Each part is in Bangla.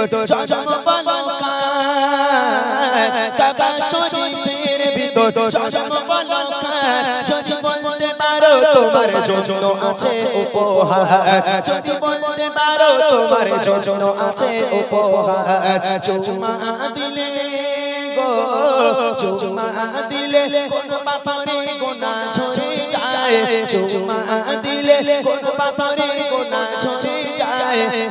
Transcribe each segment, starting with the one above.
ভিতর জন্ম বলকা কাবা শরীফের ভিতর জন্ম বলকা যদি বলতে পারো তোমার জন্য আছে উপহার যদি বলতে পারো তোমার জন্য আছে উপহার চুমা দিলে গো চুমা দিলে কোন পাথরে গোনা ঝরে যায় চুমা দিলে কোন পাথরে গোনা ঝরে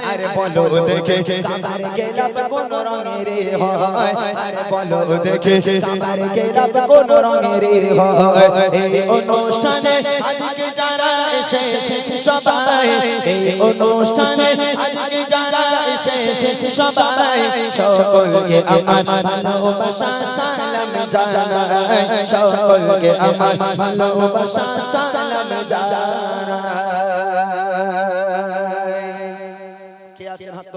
আরে বলো দেখে। কাবার গেলাম কোন রঙের হয়। আরে বলো দেখে। কাবার গেলাম কোন রঙের হয়। এই অনুষ্ঠানে আজকে যারা এসেছে সবাই এই অনুষ্ঠানে আজকে যারা এসেছে সবাই সকলকে আমার ভালোবাসা সালাম জানাই। সকলকে আমার ভালোবাসা সালাম জানাই।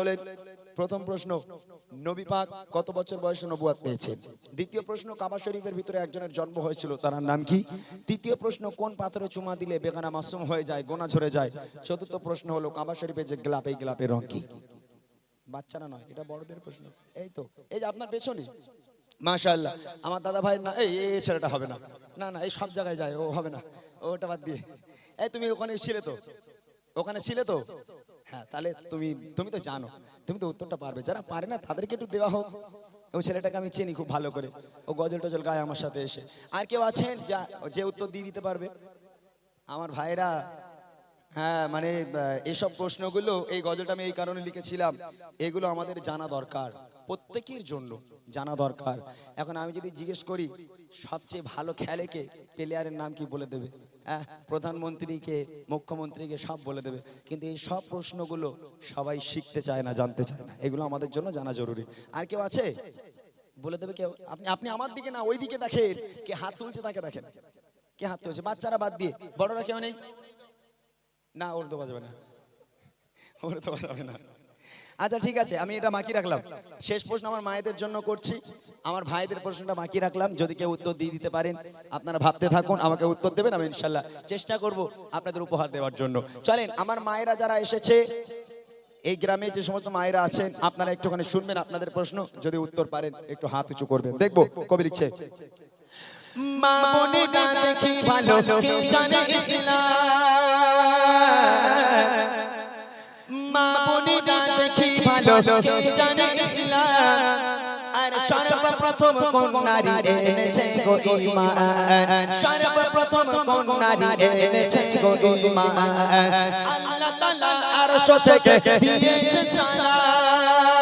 তোলেন। প্রথম প্রশ্ন, নবী পাক কত বছর বয়সে নবুয়াত পেয়েছেন? দ্বিতীয় প্রশ্ন, কাবা শরীফের ভিতরে একজনের জন্ম হয়েছিল, তার নাম কি? তৃতীয় প্রশ্ন, কোন পাথরে চুমা দিলে বেগানা মাসুম হয়ে যায়, গোনা ঝরে যায়? চতুর্থ প্রশ্ন হলো, কাবা শরীফের যে গ্লাপ, এই গ্লাপের রং কি? বাচ্চারা নয়, এটা বড়দের প্রশ্ন। এই তো, এই যে আপনার পেছনে। মাশাআল্লাহ, আমার দাদা ভাই না এই এই ছেলেটা হবে না। না না, এই সব জায়গায় যায়, ও হবে না। ওটা বাদ দিয়ে। এই তুমি ওখানে ছিলে তো? ওখানে ছিলে তো? হ্যাঁ তাহলে তুমি তুমি তো জানো, তুমি তো উত্তরটা পারবে। যারা পারে না, তাদেরকে একটু দেওয়া হোক। ও ছেলেটাকে আমি চিনি খুব ভালো করে। ও গজল টজল গায়ে আমার সাথে এসে। আর কেউ আছেন যা, যে উত্তর দিয়ে দিতে পারবে? আমার ভাইরা হ্যাঁ মানে এসব প্রশ্নগুলো, এই গজলটা আমি এই কারণে লিখেছিলাম। এগুলো আমাদের জানা দরকার। প্রত্যেকের জন্য জানা দরকার। এখন আমি যদি জিজ্ঞেস করি, সবচেয়ে ভালো খেলে কে প্লেয়ারের নাম কি বলে দেবে? প্রধানমন্ত্রীকে, মুখ্যমন্ত্রীকে সব বলে দেবে। কিন্তু এই সব প্রশ্নগুলো সবাই শিখতে চায় না, জানতে চায় না। এগুলো আমাদের জন্য জানা জরুরি। আর কেউ আছে? বলে দেবে কেউ? আপনি আপনি আমার দিকে না ওই দিকে দেখেন। কে হাত তুলছে তাকে দেখেন। কে হাত তুলছে? বাচ্চারা বাদ দিয়ে। বড়রা কেউ নেই? না, ওর তো বাজাবে না। ওর তো বাজাবে না। আচ্ছা ঠিক আছে, আমি এটা বাকি রাখলাম। শেষ প্রশ্ন আমার মায়েদের জন্য করছি। আমার ভাইদের প্রশ্নটা বাকি রাখলাম। যদি কেউ উত্তর দিয়ে দিতে পারেন, আপনারা ভাবতে থাকুন, আমাকে উত্তর দেবেন, আমি ইনশাল্লাহ চেষ্টা করব আপনাদের উপহার দেওয়ার জন্য। চলেন, আমার মায়েরা যারা এসেছে, এই গ্রামে যে সমস্ত মায়েরা আছেন, আপনারা একটুখানি শুনবেন আপনাদের প্রশ্ন। যদি উত্তর পারেন, একটু হাত উঁচু করবেন। দেখব, কবি লিখছে মা মা বোনেরা দেখি ভালো কে জানে ইসলাম? আর সর্বপ্রথম কোন নারী এনেছে গো ঈমান সর্বপ্রথম কোন নারী এনেছে গো ঈমান আল্লাহ তাআলা আরশ থেকে দিয়েছে সালাম।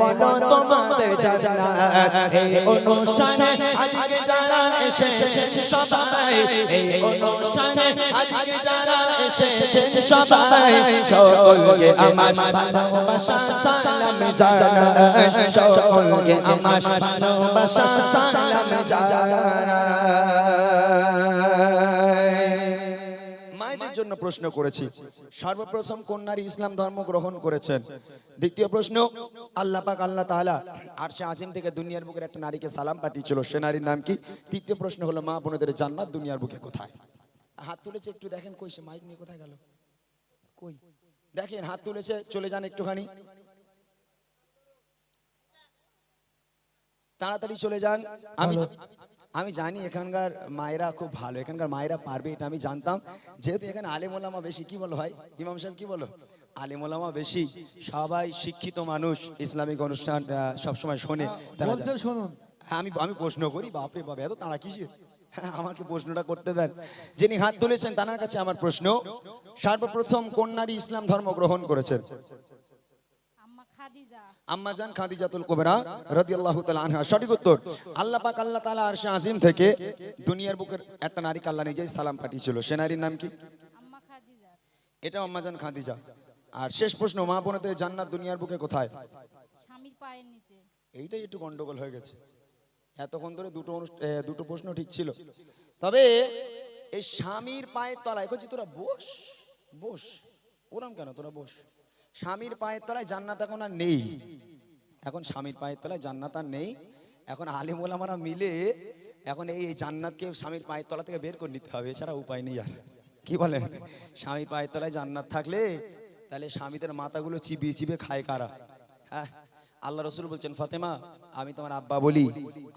বলো তোমাদের জান্নাত। এই অনুষ্ঠানে আজকে যারা এসেছে সবাই। এই অনুষ্ঠানে আজকে যারা এসেছে সবাই। সকলকে আমার ভালোবাসা, সালাম, জানাই। সকলকে আমার ভালোবাসা, সালাম, জানাই। জন্য প্রশ্ন করেছি। সর্বপ্রথম কোন নারী ইসলাম ধর্ম গ্রহণ করেছেন? দ্বিতীয় প্রশ্ন আল্লাহ পাক আল্লাহ তাআলা আরশে আজিম থেকে দুনিয়ার বুকের একটা নারীকে সালাম পাঠিয়েছিল। সে নারীর নাম কি? তৃতীয় প্রশ্ন হলো মা বোনদের জান্নাত দুনিয়ার বুকে কোথায়? হাত তুলেছে একটু দেখেন কই সে? মাইক নিয়ে কোথায় গেল? কই? দেখেন হাত তুলেছে চলে যান একটুখানি। তাড়াতাড়ি চলে যান। আমি আমি জানি এখানকার মায়েরা খুব ভালো এখানকার মায়েরা পারবে এটা আমি জানতাম। যেহেতু এখানে আলেমোলামা বেশি কি বলো ভাই? ইমাম সাহেব কি বলো? আলেমোলামা বেশি সবাই শিক্ষিত মানুষ ইসলামিক অনুষ্ঠান সবসময় শোনে। তারা শুনুন। আমি আমি প্রশ্ন করি বাপরে বাপ এত তাড়া কিসের? হ্যাঁ, আমাকে প্রশ্নটা করতে দেন। যিনি হাত তুলেছেন তার কাছে আমার প্রশ্ন সর্বপ্রথম কোন নারী ইসলাম ধর্ম গ্রহণ করেছেন? আম্মাজান খাদিজাতুল কুবরা রাদিয়াল্লাহু তাআলা আনহা। সঠিক উত্তর। আল্লাহ পাক আল্লাহ তাআলা আরশে আজিম থেকে দুনিয়ার বুকের একটা আল্লাহ নিজেই সালাম পাঠিয়েছিল। সে নারীর নাম কি? আম্মা খাদিজা। এটা আম্মাজান খাদিজা। আর শেষ প্রশ্ন মা বোনদের জান্নাত দুনিয়ার বুকে কোথায়? স্বামীর পায়ের নিচে। এইটাই একটু গন্ডগোল হয়ে গেছে। এতক্ষণ ধরে দুটো দুটো প্রশ্ন ঠিক ছিল। তবে এই স্বামীর পায়ের তলায় তোরা বস বস। ওরম কেন? তোরা বস। স্বামীর পায়ের তলায় জান্নাত এখন আর নেই। এখন স্বামীর পায়ের তলায় জান্নাত আর নেই। এখন আলিম ওলামারা মিলে এখন এই এই জান্নাতকে স্বামীর পায়ের তলা থেকে বের করে নিতে হবে, এছাড়া উপায় নেই আর। কি বলেন? স্বামীর পায়ের তলায় জান্নাত থাকলে তাহলে স্বামীদের মাথাগুলো চিবিয়ে চিবিয়ে খায় কারা? হ্যাঁ? আল্লাহ রসুল বলছেন, ফাতেমা, আমি তোমার আব্বা বলি,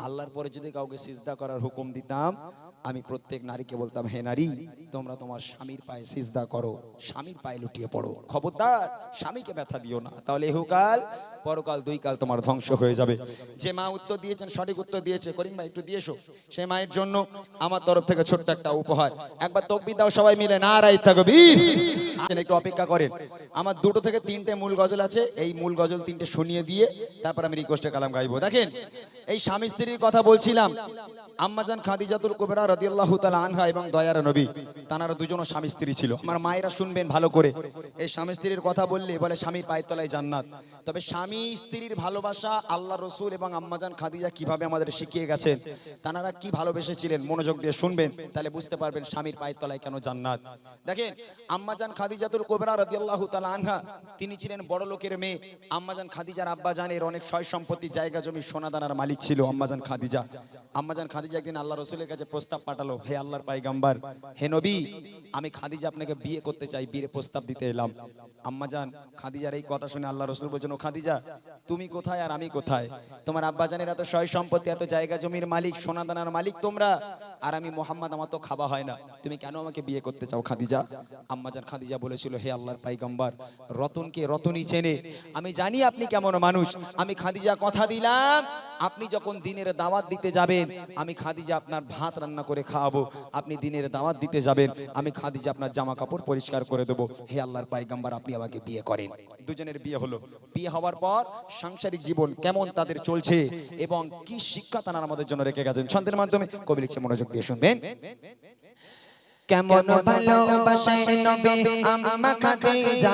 আল্লাহর পরে যদি কাউকে সিজদা করার হুকুম দিতাম আমি প্রত্যেক নারীকে বলতাম, হে নারী, তোমরা তোমার স্বামীর পায়ে সিজদা করো, স্বামীর পায়ে লুটিয়ে পড়ো। খবরদার, স্বামীকে ব্যথা দিও না। তাহলে এহুকাল পরকাল দুই কাল তোমার ধ্বংস হয়ে যাবে। যে মা উত্তর দিয়েছেন, সঠিক উত্তর দিয়েছে। করিম ভাই, একটু দিয়েছ সে মায়ের জন্য আমার তরফ থেকে ছোট্ট একটা উপহার। একবার তকবির দাও সবাই মিলে, না রাই থাকবীর একটু অপেক্ষা করেন। আমার দুটো থেকে তিনটে মূল গজল আছে। এই মূল গজল তিনটে শুনিয়ে দিয়ে তারপর আমি রিকোয়েস্টে কালাম গাইবো। দেখেন, এই স্বামী স্ত্রীর কথা বলছিলাম। আম্মাজান খাদিজাতুল কুবরা রাদিয়াল্লাহু তাআলা আনহা এবং দয়ার নবী, তানারা দুজনও স্বামী স্ত্রী ছিল। আমার মায়েরা শুনবেন ভালো করে। এই স্বামী স্ত্রীর কথা বললে বলে স্বামীর পায়ের তলায় জান্নাত। তবে স্বামী স্ত্রীর ভালোবাসা, আল্লাহ রসুল এবং আম্মাজান খাদিজা কীভাবে আমাদের শিখিয়ে গেছেন, তানারা কি ভালোবেসেছিলেন, মনোযোগ দিয়ে শুনবেন, তাহলে বুঝতে পারবেন স্বামীর পায়ের তলায় কেন জান্নাত। দেখেন, আম্মাজান খাদিজাতুল কোবরা রাদিয়াল্লাহু তাআলা আনহা, তিনি ছিলেন বড় লোকের মেয়ে। আম্মাজান খাদিজার আব্বা জানের অনেক সয় সম্পত্তি, জায়গা জমি, সোনা দানার মালিক ছিল আম্মাজান খাদিজা। আম্মাজান খাদিজা একদিন আল্লাহ রসুলের কাছে প্রস্তাব পাঠালো, হে আল্লাহর পাইগাম্বার, হে নবী, আমি খাদিজা আপনাকে বিয়ে করতে চাই, বিয়ের প্রস্তাব দিতে এলাম। আম্মাজান খাদিজার এই কথা শুনে আল্লাহ রসুল বলছেন, ও খাদিজা তুমি কোথায় আর আমি কোথায়? তোমার আব্বাজানের এত সয় সম্পত্তি, এত জায়গা জমির মালিক, সোনাদানার মালিক তোমরা। আর আমি মোহাম্মদ, আমার তো খাওয়া হয় না। তুমি কেন আমাকে বিয়ে করতে চাও, খাদিজা? আম্মাজান খাদিজা বলেছিল, হে আল্লাহর পাইগাম্বার, রতনকে রতনই চেনে। আমি জানি আপনি কেমন মানুষ। আমি খাদিজা, কথা দিলাম। আপনি যখন দিনের দাওয়াত দিতে যাবেন, আমি খাদিজা আপনার ভাত রান্না করে খাওয়াবো। আপনি দিনের দাওয়াত দিতে যাবেন, আমি খাদিজা আপনার জামা কাপড় পরিষ্কার করে দেবো। হে আল্লাহর পাইগাম্বার, আপনি আমাকে বিয়ে করেন। দুজনের বিয়ে হলো। বিয়ে হওয়ার পর সাংসারিক জীবন কেমন তাদের চলছে এবং কি শিক্ষা তারা আমাদের জন্য রেখে গেছেন? ছন্দের মাধ্যমে কবি লিখছে মনোযোগ দিয়ে শুনবেন। কেমন ভালোবাসায় নবী আম্মা খাদিজা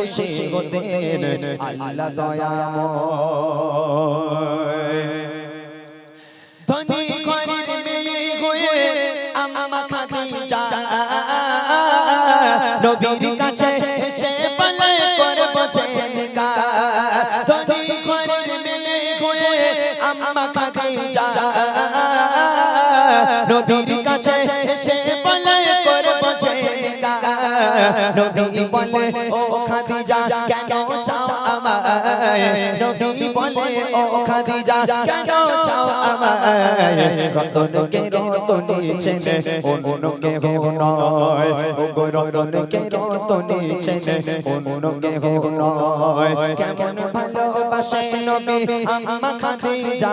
খুশি হতে আল্লাহ দয়াময়। ধনী ঘরের মেয়ে হয়ে আম্মা খাদিজা। নবীর কাছে এসে বলে করে ধনী মেয়ে খাদিজা। নবীর কাছে এসে নবী বলে, ও খাদিজা, কেন চাও আমায়? নবী বলে, ও খাদিজা, কেন চাও আমায়? রতন কে রতন ছেনে অন্য কে হো নয়। ও গো রতন কে রতন ছেনে অন্য কে হো নয়। কেমন ভালোবাসে নবী, আম্মা খাদিজা।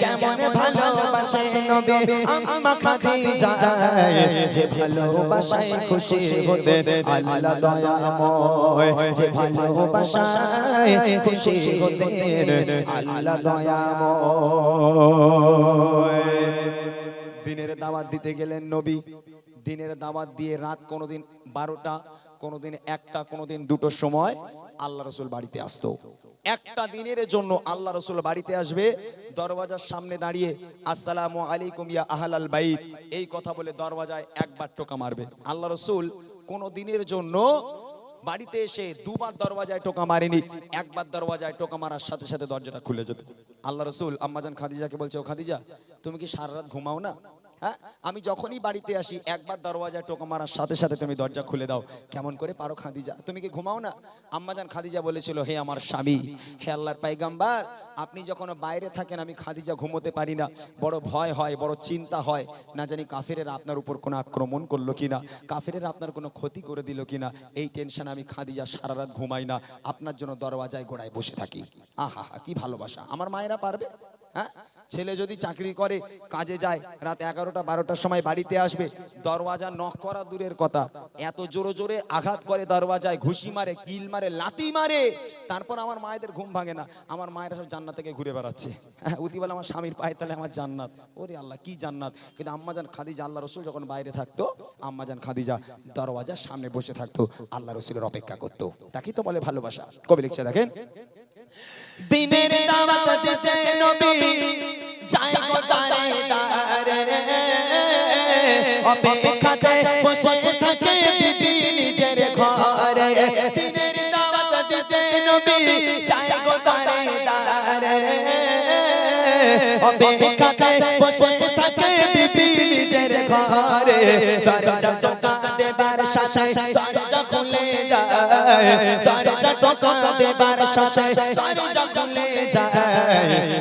কেমন ভালোবাসে নবী, আম্মা খাদিজা। যে ভালোবাসায় খুশি হতে আল্লাহ দয়াময়। যে ভালোবাসায় খুশি হতে আল্লাহ দয়াময়। দিনের দাওয়াত দিতে গেলেন নবী। দিনের দাওয়াত দিয়ে রাত কোনোদিন বারোটা, কোনোদিন একটা, কোনোদিন দুটোর সময় আল্লাহ রসুল বাড়িতে আসতো। একটা দিনের জন্য আল্লাহ রসুল বাড়িতে আসবে, দরওয়াজার সামনে দাঁড়িয়ে, আসসালাম আলাইকুম ইয়া আহলাল বাইত। এই কথা বলে দরওয়াজায় একবার টোকা মারবে। আল্লাহ রসুল কোন দিনের জন্য বাড়িতে এসে দুবার দরওয়াজায় টোকা মারেনি, একবার দরওয়াজায় টোকা মারার সাথে সাথে দরজাটা খুলে যেত। আল্লাহ রসুল, আম্মাজান খাদিজাকে বলছে, ও খাদিজা, তুমি কি সারা রাত ঘুমাও না? হ্যাঁ? আমি যখনই বাড়িতে আসি, একবার দরওয়াজায় টোকা মারার সাথে সাথে তুমি দরজা খুলে দাও। কেমন করে পারো খাদিজা? তুমি কি ঘুমাও না? আম্মাজান খাদিজা বলেছিল, হে আমার স্বামী, হে আল্লাহর পাইগাম্বার, আপনি যখন বাইরে থাকেন, আমি খাদিজা ঘুমোতে পারি না। বড় ভয় হয়, বড় চিন্তা হয়। না জানি কাফেরের আপনার উপর কোনো আক্রমণ করল কিনা? কাফেরের আপনার কোনো ক্ষতি করে দিল কিনা? এই টেনশন আমি খাদিজা সারা রাত ঘুমাই না। আপনার জন্য দরওয়াজায় গোড়ায় বসে থাকি। আহা হা কি ভালোবাসা। আমার মায়েরা পারবে? হ্যাঁ? ছেলে যদি চাকরি করে, কাজে যায়, রাত এগারোটা, বারোটার সময় বাড়িতে আসবে, দরওয়াজা নখ করা দূরের কথা। এত জোরে জোরে আঘাত করে দরওয়াজায় ঘুষি মারে, কিল মারে লাতি মারে। তারপর আমার মায়েদের ঘুম ভাঙে না। আমার মায়েরা সব জান্নাত থেকে ঘুরে বেড়াচ্ছে। হ্যাঁ উতি বলে আমার স্বামীর পায়ে তাহলে আমার জান্নাত। ওরে আল্লাহ, কি জান্নাত? কিন্তু আম্মাজান খাদিজা, আল্লাহ রসুল যখন বাইরে থাকতো আম্মাজান খাদিজা দরওয়াজার সামনে বসে থাকতো, আল্লাহ রসুলের অপেক্ষা করতো। তাকেই তো বলে ভালোবাসা। কবি লিখছে, দেখেন দিনের দাওয়াত দিতে নবী যায় গো তারে? তারে অপেক্ষাতে বসে থাকে বিবি নিজের ঘরে। দিনের দাওয়াত দিতে নবী যায় গো তারে? তারে অপেক্ষাতে বসে থাকে বিবি নিজের ঘরে। দরজা টোকা দেবার সাথে দরজা টোকা দেবার দরজা খুলে যায়।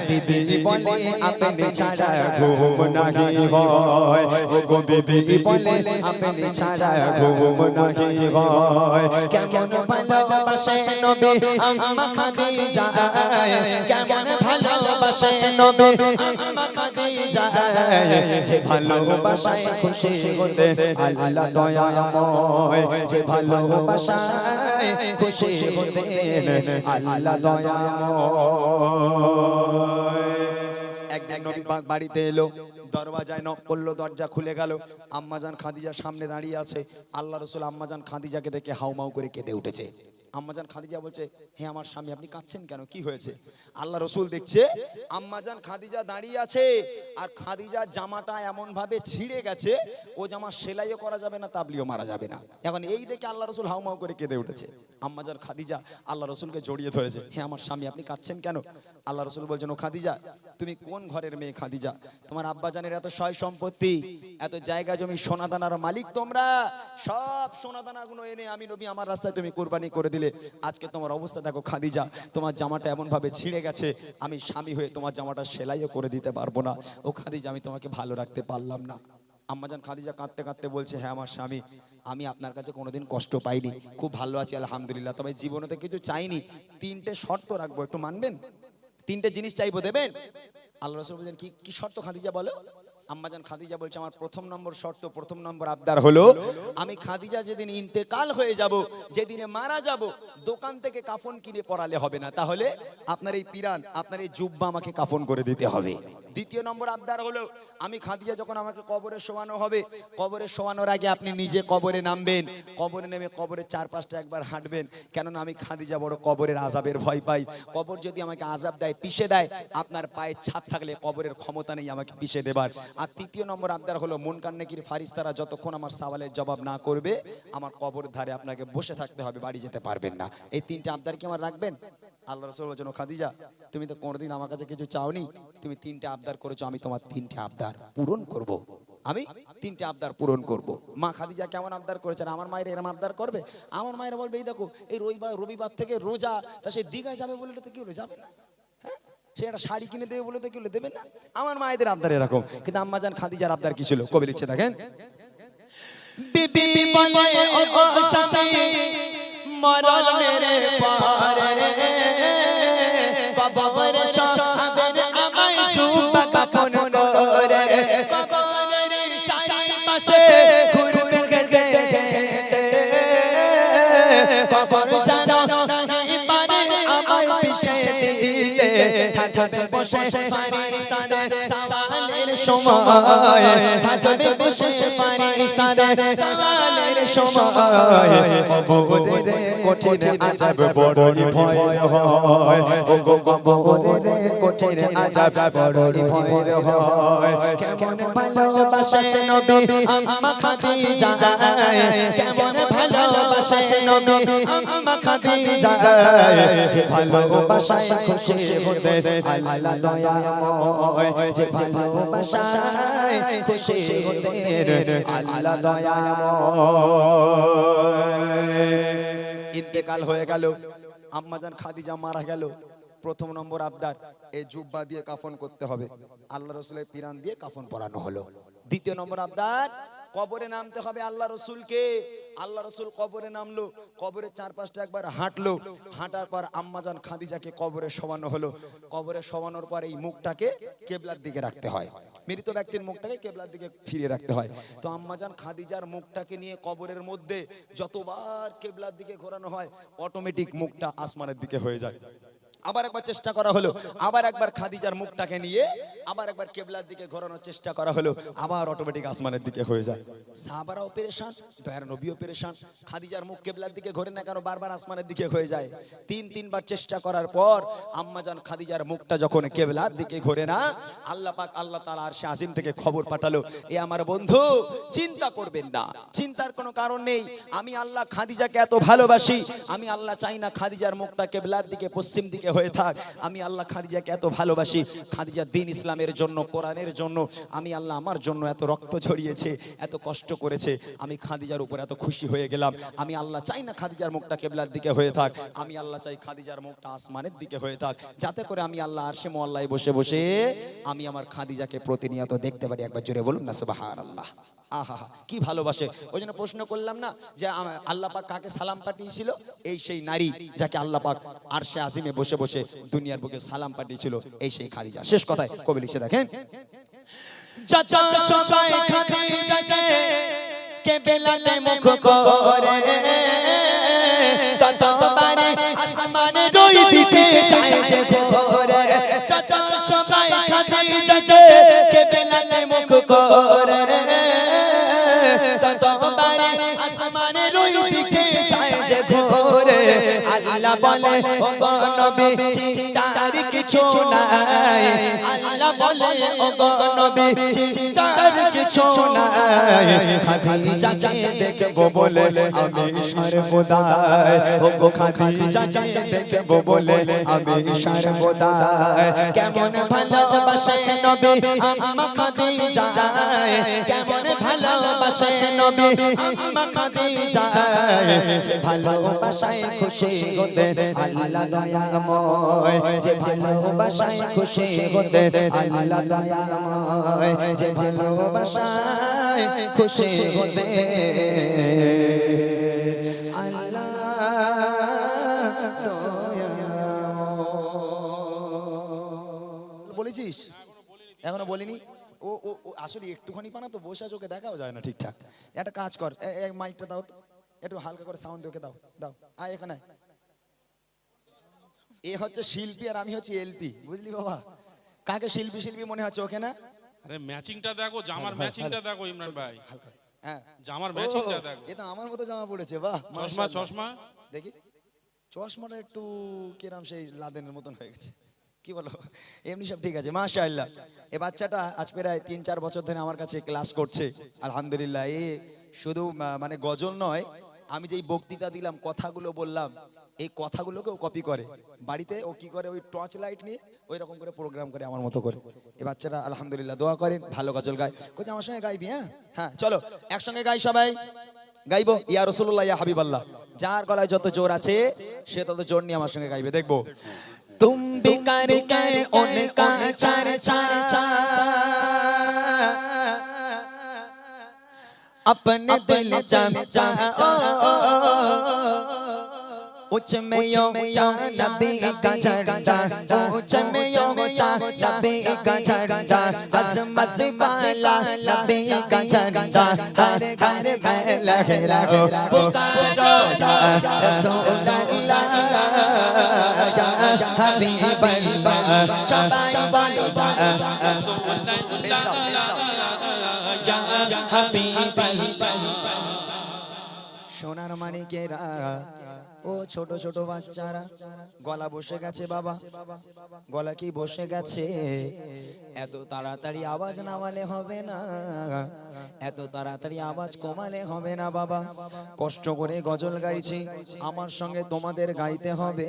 বিবি বলে, আপনি ছাড়া ঘুম নাহি হয়। ও গো বিবি বলে, আপনি ছাড়া ঘুম নাহি হয়। কেমন ভালোবাসে নবী আম্মা খাদিজা। কেমন ভালোবাসে নবী আম্মা খাদিজা। যে ভালোবাসায় খুশি হতে আল্লাহ দয়াময়। যে ভালোবাসায় খুশি হতেন আল্লাহ দয়াময়। বাড়িতে এলো, দরওয়াজায় নক করল, দরজা খুলে গেল। আম্মাজান খাদিজা সামনে দাঁড়িয়ে আছে। আল্লাহ রসুল আম্মাজান খাদিজাকে দেখে হাউমাউ করে কেঁদে উঠেছে। আম্মাজান খাদিজা বলছে, হে আমার স্বামী, আপনি কাঁদছেন কেন? কি হয়েছে? আল্লাহ রসুল দেখছে, আম্মাজান খাদিজা দাঁড়িয়ে আছে, আর খাদিজার জামাটা এমন ভাবে ছিঁড়ে গেছে, ও জামা সেলাইও করা যাবে না, তাবলিও মারা যাবে না। এখন এই দেখে আল্লাহ রসুল হাউমাউ করে কেঁদে উঠেছে। আম্মাজান খাদিজা আল্লাহ রসুলকে জড়িয়ে ধরেছে, হে আমার স্বামী, আপনি কাঁদছেন কেন? আল্লাহ রসুল বলছেন, ও খাদিজা, তুমি কোন ঘরের মেয়ে খাদিজা? তোমার আব্বাজানের এত সয় সম্পত্তি, এত জায়গা জমি, সোনাদানার মালিক তোমরা, সব সোনাদানাগুলো এনে আমি নবী, আমার রাস্তায় তুমি কোরবানি করে দিলে আজকে তোমার অবস্থা দেখো খাদিজা, তোমার জামাটা এমন ভাবে ছিঁড়ে গেছে, আমি স্বামী হয়ে তোমার জামাটা সেলাইও করে দিতে পারব না। ও খাদিজা, আমি তোমাকে ভালো রাখতে পারলাম না। আম্মাজান খাদিজা কাঁদতে কাঁদতে বলছে হ্যাঁ আমার স্বামী, আমি আপনার কাছে কোনোদিন কষ্ট পাইনি। খুব ভালো আছি, আলহামদুলিল্লাহ, তবে জীবনেতে কিছু চাইনি। তিনটে শর্ত রাখব, একটু মানবেন? তিনটে জিনিস চাইব, দেবেন? আল্লাহ রসুল বলছেন, কি কি শর্ত খাদিজা, বলো? আম্মাজান খাদিজা বলছে, আমার প্রথম নম্বর শর্ত, প্রথম নম্বর আবদার হলো, আমি খাদিজা যেদিন ইন্তেকাল হয়ে যাব, যেদিনে মারা যাব, দোকান থেকে কাফন কিনে পরালে হবে না। তাহলে আপনার এই পিরান, আপনার এই জুব্বা আমাকে কাফন করে দিতে হবে। দ্বিতীয় নম্বর আবদার হলো, আমি খাদিজা যখন আমাকে কবরে শোয়ানো হবে, কবরে শোয়ানোর আগে আপনি নিজে কবরে নামবেন, কবরে নেমে কবরের চার পাঁচটা একবার হাঁটবেন। কেননা আমি খাদিজা বড় কবরের আজাবের ভয় পাই। কবর যদি আমাকে আজাব দেয়, পিষে দেয়, আপনার পায়ে ছাপ থাকলে কবরের ক্ষমতা নেই আমাকে পিষে দেবার। আর তৃতীয় নম্বর আবদার হলো মন কান্নাকির ফারিস্তারা যতক্ষণ আমার সওয়ালের জবাব না করবে, আমার কবর ধারে আপনাকে বসে থাকতে হবে, বাড়ি যেতে পারবেন না। এই তিনটে আবদার কি আমার রাখবেন? আল্লাহ রসুল বলছেন, "ও খাদিজা, তুমি তো কোনোদিন আমার কাছে কিছু চাওনি। তুমি তিনটে আবদার করেছ, আমি তোমার তিনটে আবদার পূরণ করব। আমি তিনটে আবদার পূরণ করব। মা খাদিজা কেমন আবদার করেছেন? আমার মায়ের এরম আবদার করবে? আমার মায়ের বলবে, এই দেখো, এই রবিবার রবিবার থেকে রোজা, তা সে দীঘায় যাবে বলে তো কি হলো? যাবে না। হ্যাঁ? সে একটা শাড়ি কিনে দেবে বলে তো কি হলো? দেবে না। আমার মায়েদের আবদার এরকম। কিন্তু আম্মাজান খাদিজার আবদার কি ছিল? কবি লিখছে, দেখেন। মরণের পরে কবর সহাবের আমায় চুপা কাফন করে। কবরের চারিপাশে ঘুরবে ঘেটে কবর জানো নাহি পারে আমায় পিছে দিতে থাকবে বসে ফারিস্তানে। সওয়ালের সময় থাকবে বসে ফারিস্তানে। সওয়ালের সময় কবরের কঠিন আযাব বড়ই ভয়। হয় ও গো কবরের কঠিন আযাব বড়ই ভয়। হয় কেমন ভালোবাসে নবী আম্মা খাদিজা? কেমন ভালোবাসে নবী আম্মা খাদিজা? যে ভালোবাসায় খুশি হতে আল্লাহ দয়াময়। যে ভালোবাসায় খুশি হতে আল্লাহ দয়াময়। ইন্তেকাল হয়ে গেল। আম্মাজান খাদিজা মারা গেল। প্রথম নম্বর আবদার, এই জুব্বা দিয়ে কাফন করতে হবে। আল্লাহ রসুলের পিরান দিয়ে কাফন পরানো হলো। দ্বিতীয় নম্বর আবদার, কবরে নামতে হবে আল্লাহ রসুলকে। আল্লাহ রসুল কবরে নামলো, কবরের চার পাঁচটা একবার হাঁটলো। হাঁটার পর আম্মাজান খাদিজাকে কবরে শোয়ানো হলো। কবরে শোয়ানোর পর এই মুখটাকে কেবলার দিকে রাখতে হয়। মৃত ব্যক্তির মুখটাকে কেবলার দিকে ফিরিয়ে রাখতে হয়। তো আম্মাজান খাদিজার মুখটাকে নিয়ে কবরের মধ্যে যতবার কেবলার দিকে ঘোরানো হয় অটোমেটিক মুখটা আসমানের দিকে হয়ে যায়। আবার একবার চেষ্টা করা হলো, আবার একবার খাদিজার মুখটাকে নিয়ে আবার একবার কেবলার দিকে ঘোরানোর চেষ্টা করা হলো, আবার অটোমেটিক আসমানের দিকে হয়ে যায়। সাহাবারাও পেরেশান, দয়ার নবীও পেরেশান। খাদিজার মুখ কেবলার দিকে ঘোরে না কেন, বারবার আসমানের দিকে হয়ে যায়। তিন, তিনবার চেষ্টা করার পর আম্মাজান খাদিজার মুখটা যখন কেবলার দিকে ঘোরে না, আল্লাহ পাক আল্লাহ তাআলা আর সে আজিম থেকে খবর পাঠালো, এ আমার বন্ধু, চিন্তা করবেন না, চিন্তার কোনো কারণ নেই। আমি আল্লাহ খাদিজাকে এত ভালোবাসি, আমি আল্লাহ চাই না খাদিজার মুখটা কেবলার দিকে পশ্চিম দিকে হয়ে থাক। আমি আল্লাহ খাদিজাকে এত ভালোবাসি খাদিজা দিন ইসলামের জন্য, কোরআনের জন্য, আমি আল্লাহ আমার জন্য এত রক্ত ছড়িয়েছে এত কষ্ট করেছে, আমি খাদিজার উপর এত খুশি হয়ে গেলাম, আমি আল্লাহ চাই না খাদিজার মুখটা কেবলার দিকে হয়ে থাক, আমি আল্লাহ চাই খাদিজার মুখটা আসমানের দিকে হয়ে থাক, যাতে করে আমি আল্লাহ আর আরশে মোয়াল্লায় বসে বসে, আমি আমার খাদিজাকে প্রতিনিয়ত দেখতে পারি, একবার জোরে বলুন না সুবাহান আল্লাহ আহা, কি ভালোবাসে? ওই জন্য প্রশ্ন করলাম না যে আল্লাহ পাক কাকে সালাম পাঠিয়েছিল? এই সেই নারী যাকে আল্লাহ পাক আর সে আজিমে বসে বসে দুনিয়ার বুকে সালাম পাঠিয়েছিল, এই সেই খাদিজা। শেষ কথায় কবি লিখছে, দেখেন। চাচা সবাই খাদিজাকে কে বেলাতে মুখ করে? ততবারে আসমানে রই চায় যে ভোরে চাচা সবাই খাদিজাকে কে আল্লাহ বলে, ও গো নবী, চিন্তার কিছু নাই। আল্লাহ বলে, ও গো নবী, চিন্তার কিছু নাই। খাদিজাকে দেখব বলে, আমি সর্বদাই। ও গো খাদিজাকে দেখব বলে, আমি সর্বদাই। কেমন ভালোবাসে নবী, আম্মা খাদিজা। কেমন ভালোবাসে নবী, আম্মা খাদিজা। যে ভালোবাসায় খুশি হতে আল্লাহ দয়াময় যে ভালোবাসায় খুশি হতে আল্লাহ দয়াময় যে ভালোবাসায় খুশি হতে বলেছিস? এখনও বলিনি? ও ও আসলে একটুখানি পানা তো বসে আছে, ওকে দেখাও যায় না ঠিকঠাক। একটা কাজ কর মাইকটা দাও তো। একটু হালকা করে সাউন্ড ওকে দাও দাও। আয় এখানে এ হচ্ছে শিল্পী আর আমি হচ্ছে এলপি বুঝলি বাবা? কাকে শিল্পী শিল্পী মনে হচ্ছে ওকে না? আরে ম্যাচিংটা দেখো জামার ম্যাচিংটা দেখো ইমরান ভাই। হ্যাঁ। জামার ম্যাচিংটা দেখো। এ তো আমার মতো জামা পড়েছে বাহ। চশমা চশমা? দেখি। চশমাটা একটু কিরাম সেই লাদেনের মতন হয়ে গেছে। কি বলো? এমনি সব ঠিক আছে, মাশাআল্লাহ। এই বাচ্চাটা আজ প্রায় তিন, চার বছর ধরে আমার কাছে ক্লাস করছে। আলহামদুলিল্লাহ, এ শুধু মানে গজল নয়, আমি যেই বক্তৃতা দিলাম, কথাগুলো বললাম, এই কথাগুলোকেও কপি করে। বাড়িতে ও কি করে, ওই টর্চ লাইট নিয়ে ওই রকম করে প্রোগ্রাম করে আমার মতো করে। এ বাচ্চারা আলহামদুলিল্লাহ, দোয়া করেন, ভালো গজল গায়। কোথায় আমার সঙ্গে গাইবি হ্যাঁ? হ্যাঁ চলো, একসঙ্গে গাই সবাই। গাইবো, ইয়া রসুল্লাহ ইয়া হাবিবাল্লাহ। যার গলায় যত জোর আছে, সে তত জোর নিয়ে আমার সঙ্গে গাইবে, দেখব। तुम भी करके उनका चर्चा अपने दिल चमचाओ उच्च में यो चा नबी का झंडा उच्च में यो चा नबी का झंडा अजमत वाला नबी का झंडा हर घर में लहराओ पुकारो নবী বান্দা সবাই বলো যা হাবিবাল্লাহ সোনার মানিকেরা ও ছোট ছোট বাচ্চারা, গলা বসে গেছে বাবা। গলা কি বসে গেছে? এত তাড়াতাড়ি আওয়াজ নামালে হবে না। এত তাড়াতাড়ি আওয়াজ কমালে হবে না বাবা। কষ্ট করে গজল গাইছি, আমার সঙ্গে তোমাদের গাইতে হবে।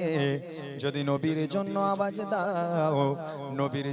যদি নবীর জন্য আওয়াজ দাও, নবীর